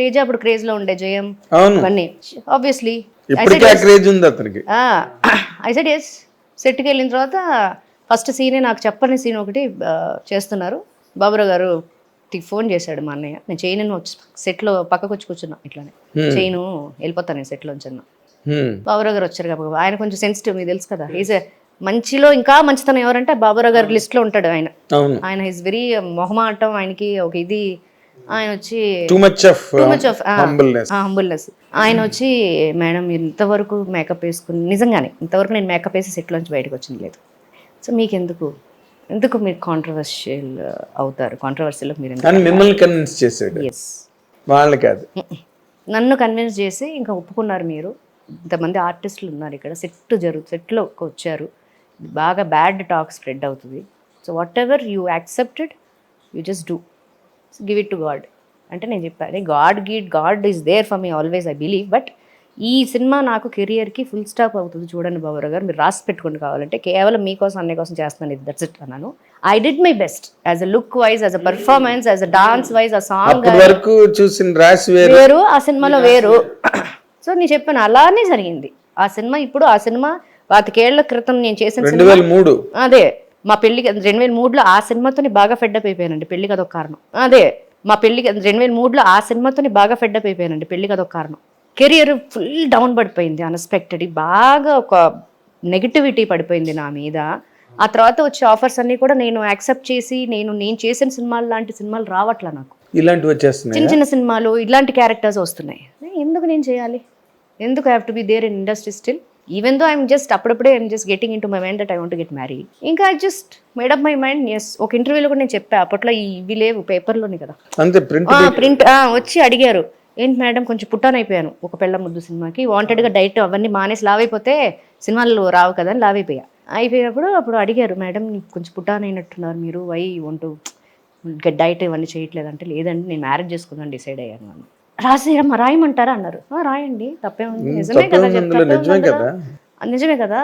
తేజ అప్పుడు క్రేజ్లో ఉండే జయం ఇవన్నీ. ఆబ్వియస్లీ ఐ సెడ్ ఎస్ సెట్కి వెళ్ళిన తర్వాత ఫస్ట్ సీనే నాకు చెప్పని సీన్ ఒకటి చేస్తున్నారు. బాబురావు గారు ఫోన్ చేశాడు మా అన్నయ్య. నేను చేయను వచ్చి సెట్లో పక్కకు వచ్చి కూర్చున్నా. ఇట్లానే. చేయను వెళ్ళిపోతాను నేను సెట్లోంచి అన్న హ్మ్. బాబురావు గారు వచ్చారు కాబట్టి ఆయన కొంచెం సెన్సిటివ్ మీకు తెలుసు కదా. ఈజ్ మంచిలో ఇంకా మంచితనం ఎవరంటే బాబురావు గారి లిస్ట్లో ఉంటాడు ఆయన. ఆయన ఈజ్ వెరీ మొహమాటం ఆయనకి ఒక ఇది ఆయన వచ్చి too much of too much of humbleness humbleness ఆయన వచ్చి మేడం ఇంతవరకు మేకప్ వేసుకుని నిజంగానే ఇంతవరకు నేను మేకప్ వేసి సెట్లోంచి బయటకు వచ్చింది లేదు. సో మీకు ఎందుకు ఎందుకు మీరు కాంట్రవర్షియల్ అవుతారు? కాంట్రవర్షియల్ మీరు మిమ్మల్ని కన్విన్స్ చేశాడు. ఎస్ వాళ్ళని కాదు. నన్ను కన్విన్స్ చేసి ఇంకా ఒప్పుకున్నారు మీరు. ఇంతమంది ఆర్టిస్టులు ఉన్నారు ఇక్కడ. సెట్ జరుగు సెట్లో వచ్చారు. బాగా బ్యాడ్ టాక్ స్ప్రెడ్ అవుతుంది. So whatever you accepted you just do give it to god అంటే నేను చెప్పాను God గీడ్ god is there for me always I believe but ఈ సినిమా నాకు కెరియర్కి ఫుల్ స్టాప్ అవుతుంది చూడండి బాబురావు గారు మీరు రాసి పెట్టుకుని కావాలంటే. కేవలం మీకోసం అన్ని కోసం చేస్తున్నాను ఇది. దట్స్ ఇట్ అన్నాను. I did my best as a look wise as a performance as a dance wise ఆ సాంగ్ వరకు చూసిన రాసి వేరు. ఆ సినిమాలో వేరు. సో నేను చెప్పాను అలానే జరిగింది. ఆ సినిమా ఇప్పుడు ఆ సినిమా పాతికేళ్ళ క్రితం నేను చేసిన సినిమా అదే. మా పెళ్ళికి రెండు వేల మూడులో ఆ సినిమాతోని బాగా ఫెడ్డప్ అయిపోయానండి పెళ్ళికి అదొక కారణం. అదే మా పెళ్ళికి రెండు వేల మూడులో ఆ సినిమాతోని బాగా ఫెడ్డప్ అయిపోయానండి పెళ్ళికి అదొక కారణం. కెరియర్ ఫుల్ డౌన్ పడిపోయింది అన్ఎక్స్పెక్టెడ్ బాగా ఒక నెగిటివిటీ పడిపోయింది నా మీద. ఆ తర్వాత వచ్చే ఆఫర్స్ అన్ని కూడా నేను యాక్సెప్ట్ చేసి నేను నేను చేసిన సినిమాలు లాంటి సినిమాలు రావట్లా నాకు. ఇలాంటివి వచ్చేస్తున్నాయి? చిన్న చిన్న సినిమాలు ఇలాంటి క్యారెక్టర్స్ వస్తున్నాయి. ఎందుకు నేను చేయాలి? ఎందుకు have to be there in industry still even though I'm just అప్పుడప్పుడే I'm just getting into my mind that I want get marry ఇంకా I just made up my mind yes ఒక ఇంటర్వ్యూలో కూడా నేను చెప్పా అప్పట్లో ఇవి లేవు పేపర్లోని కదా. అంతే ప్రింట్ ప్రింట్ వచ్చి అడిగారు ఏంటి మేడం కొంచెం పుట్టాన్ అయిపోయాను ఒక పెళ్ళ ముద్దు సినిమాకి వాంటెడ్గా డైట్ అవన్నీ మానేసి లావ్ అయిపోతే సినిమాలు రావు కదా అని లావ్ అయిపోయా. అయిపోయినప్పుడు అప్పుడు అడిగారు మేడం కొంచెం పుట్టాన్ అయినట్టున్నారు మీరు వై వంటూ డైట్ ఇవన్నీ చేయట్లేదంటే లేదండి నేను మ్యారేజ్ చేసుకుందాం డిసైడ్ అయ్యాను అని రాసేయమ్మా రాయమంటారా అన్నారు. "ఆ, రాయండి తప్పేముంది నిజమే కదా నిజమే కదా. నిజమే కదా?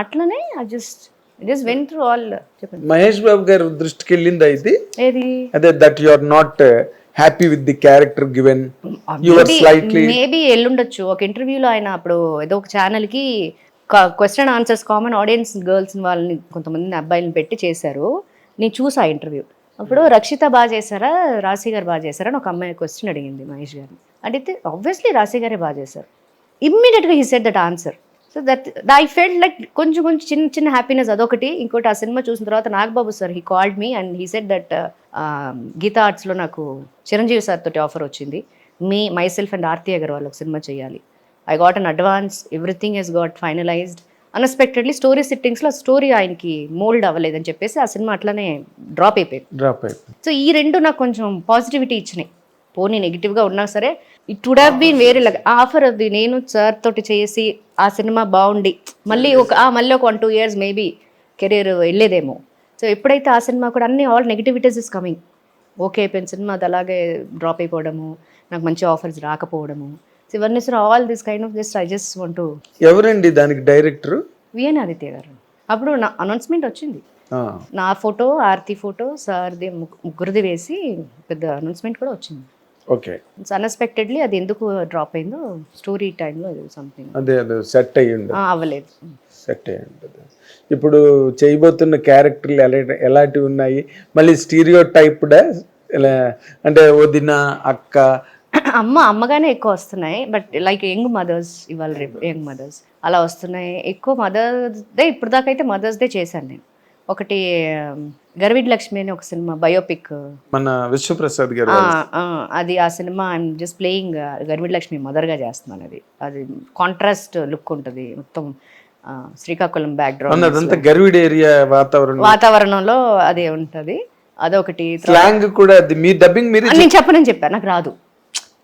అట్లనే I just just went through all చెప్పండి. మహేష్ బాబు గారి దృష్టికి వెళ్ళింది అయితే ఏది? అదే that you are not happy with the character given you are slightly maybe ఎల్లుండొచ్చు. ఒక ఇంటర్వ్యూలో ఆయన అప్పుడు ఏదో ఒక ఛానల్కి question answers common audience girls వాళ్ళని కొంతమంది అబ్బాయిలను పెట్టి చేశారు. నేను చూసా ఇంటర్వ్యూ అప్పుడు రక్షిత బాగా చేశారా? రాశి గారు బాగా చేశారా? అని ఒక అమ్మాయి క్వశ్చన్ అడిగింది మహేష్ గారిని. అడిగితే ఆబ్వియస్లీ రాశి గారే బాగా చేశారు. ఇమ్మీడియట్గా he said that answer so that I felt like కొంచెం కొంచెం చిన్న చిన్న హ్యాపీనెస్ అదొకటి. ఇంకోటి ఆ సినిమా చూసిన తర్వాత Nagababu sir he called me and he said that Geetha ఆర్ట్స్లో నాకు చిరంజీవి సార్ తోటి ఆఫర్ వచ్చింది. Me myself and Aarti Agarwal ఒక సినిమా చేయాలి. I got an advance everything he's got finalised unexpectedly story సిట్టింగ్స్లో story ఆయనకి మోల్డ్ అవ్వలేదని చెప్పేసి ఆ సినిమా అట్లానే డ్రాప్ అయిపోయింది. డ్రాప్ అయిపోయింది. సో ఈ రెండు నాకు కొంచెం పాజిటివిటీ ఇచ్చినాయి. పోనీ నెగిటివ్గా ఉన్నా సరే ఇట్ వుడ్ హ్యావ్ బీన్ వేరే లాగా ఆఫర్ అది నేను సార్ తోటి చేసి ఆ సినిమా బాగుండి మళ్ళీ ఒక మళ్ళీ ఒక one two years maybe career వెళ్ళేదేమో. So ఎప్పుడైతే ఆ సినిమా కూడా అన్ని all negativities is coming okay అయిపోయిన సినిమా అది అలాగే డ్రాప్ అయిపోవడము నాకు మంచి ఆఫర్స్ రాకపోవడము. సో ఇవన్నీ sir all this kind of just I just want ఎవరండి దానికి డైరెక్టర్? విఎన్ ఆదిత్య గారు. అప్పుడు నా అనౌన్స్మెంట్ వచ్చింది. నా ఫోటో ఆర్తి ఫోటో సార్ది ముగ్గు- ముగ్గురిది వేసి పెద్ద అనౌన్స్మెంట్ కూడా వచ్చింది. ఓకే. అన్ఎక్స్పెక్టెడ్లీ అది ఎందుకు డ్రాప్ అయిందో స్టోరీ టైంలో సంథింగ్ అదే అదే సెట్ అయ్యి ఉండదు. అవ్వలేదు. సెట్ అయ్యి ఉంటుంది ఇప్పుడు చేయబోతున్న క్యారెక్టర్లు ఎలా ఎలాంటివి ఉన్నాయి? మళ్ళీ స్టీరియో టైప్డా అంటే వదిన అక్క అమ్మ అమ్మగానే ఎక్కువ వస్తున్నాయి బట్ లైక్ యంగ్ మదర్స్ ఇవాళ రేపు యంగ్ మదర్స్ అలా వస్తున్నాయి. ఎక్కువ మదర్స్ డే ఇప్పుడు దాకా అయితే మదర్స్ డే చేశాను నేను. ఒకటి um, గర్విడ్ లక్ష్మి అని ఒక సినిమా బయోపిక్ మన విశ్వప్రసాద్ గారు అది ఆ సినిమా ఐఎమ్ జస్ట్ ప్లేయింగ్ గర్విడ్ లక్ష్మి మదర్గా చేస్తున్నాను అది. అది కాంట్రాస్ట్ లుక్ ఉంటుంది. మొత్తం శ్రీకాకుళం బ్యాక్గ్రౌండ్ అదంతా గర్విడ్ ఏరియా వాతావరణం. వాతావరణంలో అదే ఉంటుంది. అదొకటి. స్లాంగ్ కూడా అది. మీ డబ్బింగ్ మీరే నేను చెప్పనని చెప్పా నాకు రాదు.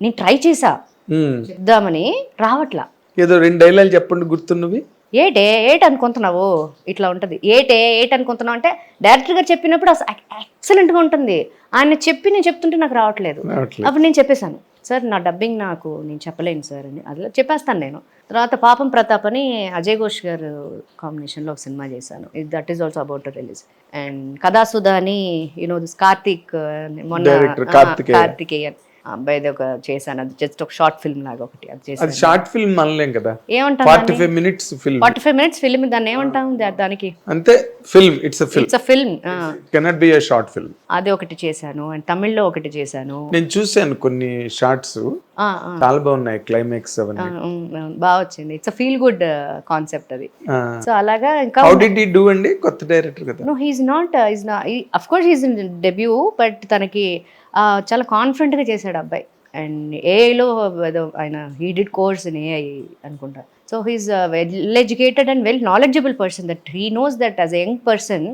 నేను ట్రై చేసా. చెప్దామని రావట్లా. ఏదో రెండు డైలాగ్ చెప్పండి గుర్తున్నవి. ఏటే ఏట అనుకుంటున్నావు? ఇట్లా ఉంటుంది. ఏటే ఏట అనుకుంటున్నావు అంటే డైరెక్టర్ గారు చెప్పినప్పుడు ఎక్సలెంట్గా ఉంటుంది. ఆయన చెప్పి నేను చెప్తుంటే నాకు రావట్లేదు. అప్పుడు నేను చెప్పేశాను సార్ నా డబ్బింగ్ నాకు నేను చెప్పలేను సార్ అని. అదిలో చెప్పేస్తాను నేను. తర్వాత పాపం ప్రతాప్ అని అజయ్ ఘోష్ గారు కాంబినేషన్లో ఒక సినిమా చేశాను. That is also about release and Kathasudha అని యూనో దిస్ కార్తీక్ మొన్న. కార్తికేయన్. అబ్బాయిది ఒక చేశాను. అది జస్ట్ ఒక షార్ట్ ఫిల్మ్ లాగా ఒకటి అది అది చేశాను షార్ట్ ఫిల్మ్ అనలేం కదా? ఏమంటాం forty five minutes film forty five minutes film దాన్ని ఏమంటాం దా- దానికి? అంతే film it's film it's a film cannot be a short film అది ఒకటి చేశాను అండ్ తమిళ్ళో ఒకటి చేశాను. నేను చూశాను కొన్ని షార్ట్స్ ఆ, ఆ, చాలా బాగున్నాయి క్లైమాక్స్ అవన్నీ. ఆ, ఉమ్, ఉమ్, బాగా వచ్చింది. It's a feel good concept అది. సో అలాగా ఇంకా హౌ డిడ్ ఈ డూ అండి? కొత్త డైరెక్టర్ కదా. నో హీస్ నాట్ ఈజ్ నా of course he's in debut but తనకి చాలా కాన్ఫిడెంట్గా చేశాడు అబ్బాయి. అండ్ ఏఐలో ఏదో ఆయన he did course in AI అనుకుంటా. So he's well educated and well knowledgeable person that he knows that as a young person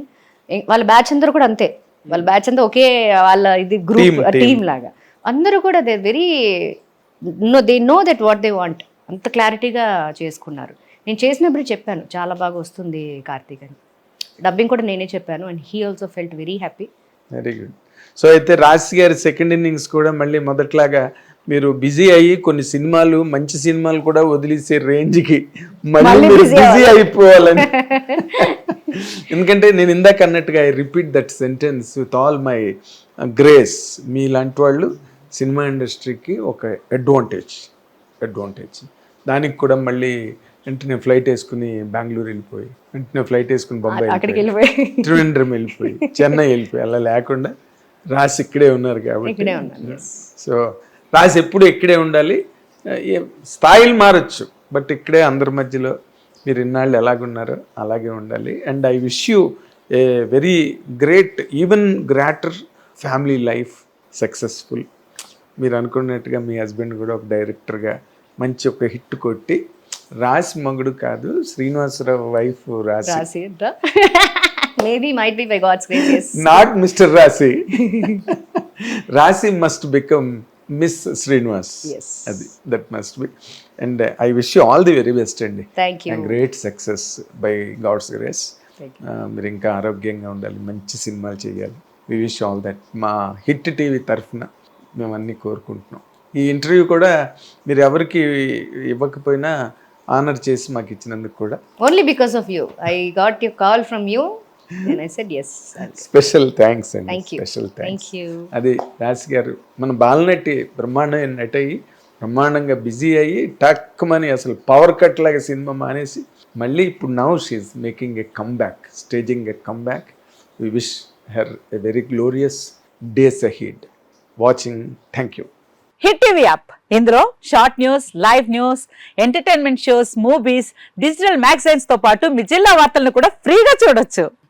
వాళ్ళ బ్యాచ్ అందరూ కూడా అంతే. వాళ్ళ బ్యాచ్ అంతా ఒకే వాళ్ళ ఇది గ్రూప్. టీమ్ లాగా అందరూ కూడా they very know they know that what they want అంత క్లారిటీగా చేసుకున్నారు. నేను చేసినప్పుడు చెప్పాను చాలా బాగా వస్తుంది కార్తీక్ అని. డబ్బింగ్ కూడా నేనే చెప్పాను and he also felt very happy very good so అయితే రాశి గారి సెకండ్ ఇన్నింగ్స్ కూడా మళ్ళీ మొదట్లాగా మీరు బిజీ అయ్యి కొన్ని సినిమాలు మంచి సినిమాలు కూడా వదిలేసే రేంజ్కి మళ్ళీ బిజీ అయిపోవాలని. ఎందుకంటే నేను ఇందాక అన్నట్టుగా I repeat that sentence with all my grace మీలాంటి వాళ్ళు సినిమా ఇండస్ట్రీకి ఒక అడ్వాంటేజ్ అడ్వాంటేజ్ దానికి కూడా మళ్ళీ వెంటనే ఫ్లైట్ వేసుకుని బెంగళూరు వెళ్ళిపోయి వెంటనే ఫ్లైట్ వేసుకుని బొంబాయి వెళ్ళిపోయి త్రివేంద్రం వెళ్ళిపోయి చెన్నై వెళ్ళిపోయి అలా లేకుండా రాసి ఇక్కడే ఉన్నారు కాబట్టి. సో రాసి ఎప్పుడు ఇక్కడే ఉండాలి. ఏ- స్థాయిలు మారచ్చు బట్ ఇక్కడే అందరి మధ్యలో మీరు ఇన్నాళ్ళు ఎలాగున్నారో అలాగే ఉండాలి. And I wish you a very great even greater family life successful మీరు అనుకున్నట్టుగా మీ హస్బెండ్ కూడా ఒక డైరెక్టర్గా మంచి ఒక హిట్ కొట్టి రాసి మగుడు కాదు Srinivasarao wife Raasi. Maybe might be by god's grace not mister Raasi Raasi must become miss Srinivas Yes. అది that must be and I wish you all the very best అండి great success by god's grace Thank మీరు ఇంకా ఆరోగ్యంగా ఉండాలి మంచి సినిమాలు చేయాలి. We wish all that మా హిట్ టీవీ తరఫున మేము అన్నీ కోరుకుంటున్నాం. ఈ ఇంటర్వ్యూ కూడా మీరు ఎవరికి ఇవ్వకపోయినా ఆనర్ చేసి మాకు ఇచ్చినందుకు కూడా. Only because of you I got you call from you special thanks అండి థ్యాంక్ యూ స్పెషల్ థ్యాంక్స్ అది రాశి గారు మన బాలనటి బ్రహ్మాండమైన నటి అయ్యి బ్రహ్మాండంగా బిజీ అయ్యి టక్కుమని అసలు పవర్ కట్ లాగా సినిమా మానేసి మళ్ళీ ఇప్పుడు now she's making a come back staging a come back we wish her a very glorious days ahead watching thank you hit TV app ఇందులో short news live news entertainment shows movies digital మ్యాగజైన్స్తో పాటు మీ జిల్లా వార్తలను కూడా ఫ్రీగా చూడొచ్చు.